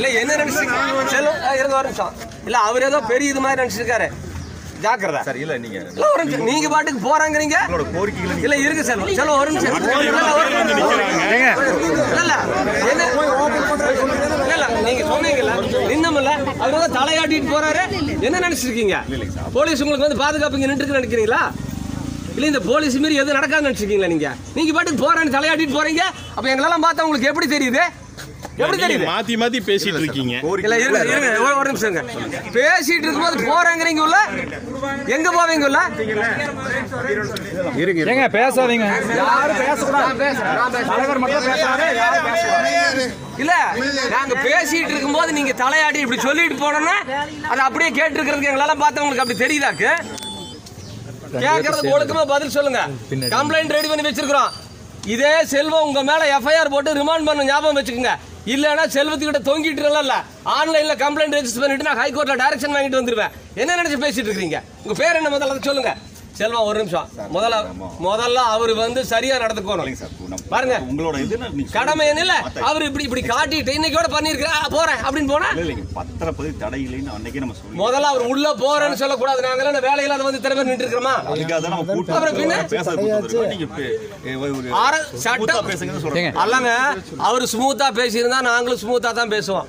இல்ல என்ன நினைச்சிருக்கீங்க செல்வம் ஆ, இருங்க ஒரு நிமிஷம். இல்ல அவர் ஏதோ பெரிய இது மாதிரி நினைச்சிருக்காரு. ஜாக்கிரதை. சார் இல்ல நீங்க ஒரு நிமிஷம். நீங்க பாட்டுக்கு போறாங்கறீங்க? உங்களோட கோரிக்கைகளை இல்ல இருக்கு செல்வம் செல்வம் ஒரு நிமிஷம். இல்ல, என்ன? இல்ல நீங்க சொன்னீங்கல்ல. நின்னமில்ல. அவர் வந்து தலையாட்டிட்டு போறாரு. என்ன நினைச்சிருக்கீங்க? போலீஸ் உங்களுக்கு வந்து பாதுகாப்பு இங்க நின்றுக்கு நினைக்கிறீங்களா? இல்ல இந்த போலீஸ் மாரி எதுவும் நடக்காதுன்னு நினைச்சிருக்கீங்களா நீங்க? நீங்க பாட்டுக்கு போறேன்னு தலையாட்டிட்டு போறீங்க. அப்ப எங்களெல்லாம் பார்த்தா உங்களுக்கு எப்படி தெரியுது? எப்படி நீங்க தெரியுது? மாத்தி மாத்தி பேசிட்டு இருக்கீங்க. இல்ல இருங்க இருங்க ஒரு- நிமிஷம் பேசிட்டு இருக்கும்போது போறேங்கிறீங்க உள்ள? எங்க போவீங்க உள்ள? ஏங்க பேசாதீங்க. யாரும் பேசக்கூடாது. நான் பேசுறேன். நான் பேசுறேன். தலைவர் மட்டும் பேசாதே யாரும் பேசக்கூடாது. இல்ல நாங்க பேசிட்டு இருக்கும்போது நீங்க தலையாடி இப்படி சொல்லிட்டு போனோம்னா அதை அப்படியே கேட்டு இருக்கிறதுக்கு எங்களால பார்த்தவங்களுக்கு அப்படி தெரியுதாக்கு கேட்கறது ஒழுக்கமா பதில் சொல்லுங்க. கம்ப்ளைண்ட் ரெடி பண்ணி வச்சிருக்கிறோம். இதே செல்வம் உங்கள் மேலே எஃப்ஐஆர் போட்டு ரிமாண்ட் பண்ண ஞாபகம் வச்சுக்கோங்க. இல்லைன்னா செல்வத்துக்கிட்ட தொங்கிட்டு இல்ல ஆன்லைன்ல கம்ப்ளைண்ட் ரெஜிஸ்டர் பண்ணிட்டு நான் ஹைகோர்ட்ல டைரக்ஷன் வாங்கிட்டு வந்துருவேன். என்ன நினைச்சு பேசிட்டு இருக்கீங்க? உங்க பேர் என்ன முதல்ல அதை சொல்லுங்க. செல்வம் ஒரு நிமிஷம். முதல்ல முதல்ல அவர் வந்து சரியா நடந்துக்கணும் பாருங்க. உங்களோட இது கடமை என்ன இல்ல அவர் இப்படி இப்படி காட்டிட்டு இன்னைக்கோட பண்ணிருக்கிறா போறேன் அப்படின்னு போனா? இல்ல இல்லைங்க. பத்திரப்பதிவு தடை இல்லைன்னு அன்னைக்கே நம்ம முதல்ல அவர் உள்ள போறேன்னு சொல்லக்கூடாது. நாங்க வேலையில அதை வந்து திறமை நின்று இருக்கிறோமா? அப்புறம் பின்ன? சட்டம். அல்லங்க அவர் ஸ்மூத்தா பேசியிருந்தா நாங்களும் ஸ்மூத்தா தான் பேசுவோம்.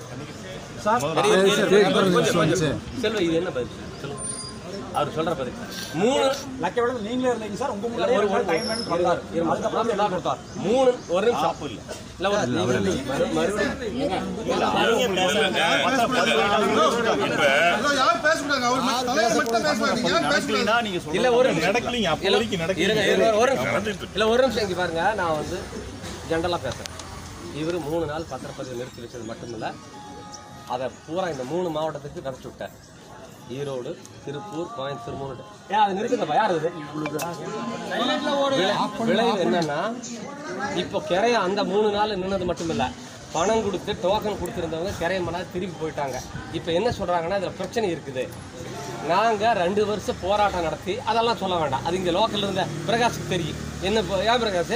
செல்வ இது என்ன பதில்? சொல்லுங்க. அவர் சொல்ற பதில். மூணு லக்கி விட நீங்களே இருந்தீங்க சார். உங்க இல்ல, முன்னாடி ஒரு டைம் கொடுத்தார். மூணு நிமிஷம். இல்ல ஒரு மறுபடியும் சொல்றது இல்ல. ஒரு. நடக்கலீங்க. இல்ல, ஒரு நிமிஷம். இல்ல ஒரு நிமிஷம் இங்க பாருங்க. நான் வந்து ஜென்ரலா பேசுறேன். இவர் மூணு நாள் பத்திரப்பதிவு நிறுத்தி வச்சது மட்டும் இல்ல அதை பூரா இந்த மூணு மாவட்டத்துக்கு நடத்தி விட்டேன் ஈரோடு திருப்பூர் கோயம்புத்தூர் மூணு ஏன் யார் விளைவு என்னன்னா இப்போ கிரைய அந்த மூணு நாள் நின்னது மட்டும் இல்லை பணம் கொடுத்து டோக்கன் கொடுத்துருந்தவங்க கிரைய மணா திருப்பி போயிட்டாங்க. இப்போ என்ன சொல்கிறாங்கன்னா இதில் பிரச்சனை இருக்குது. நாங்கள் ரெண்டு வருஷம் போராட்டம் நடத்தி அதெல்லாம் சொல்ல வேண்டாம். அது இங்கே லோக்கல்ல இருந்த பிரகாஷுக்கு தெரியும். என்ன ஏன் பிரகாஷ்?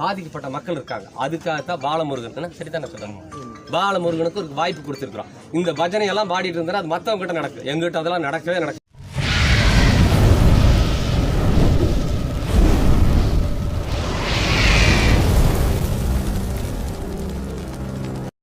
பாதிக்கப்பட்ட மக்கள் இருக்காங்க. அதுக்காகத்தான் பாலமுருகன் என்ன? சரிதானே சொல்லணும் பாலமுருகனுக்கு ஒரு வாய்ப்பு கொடுத்துருக்குறோம். இந்த பஜனை எல்லாம் பாடிட்டு இருந்தா அது மத்தவங்க கிட்ட நடக்கும் எங்கிட்ட அதெல்லாம் நடக்கவே நடக்கும்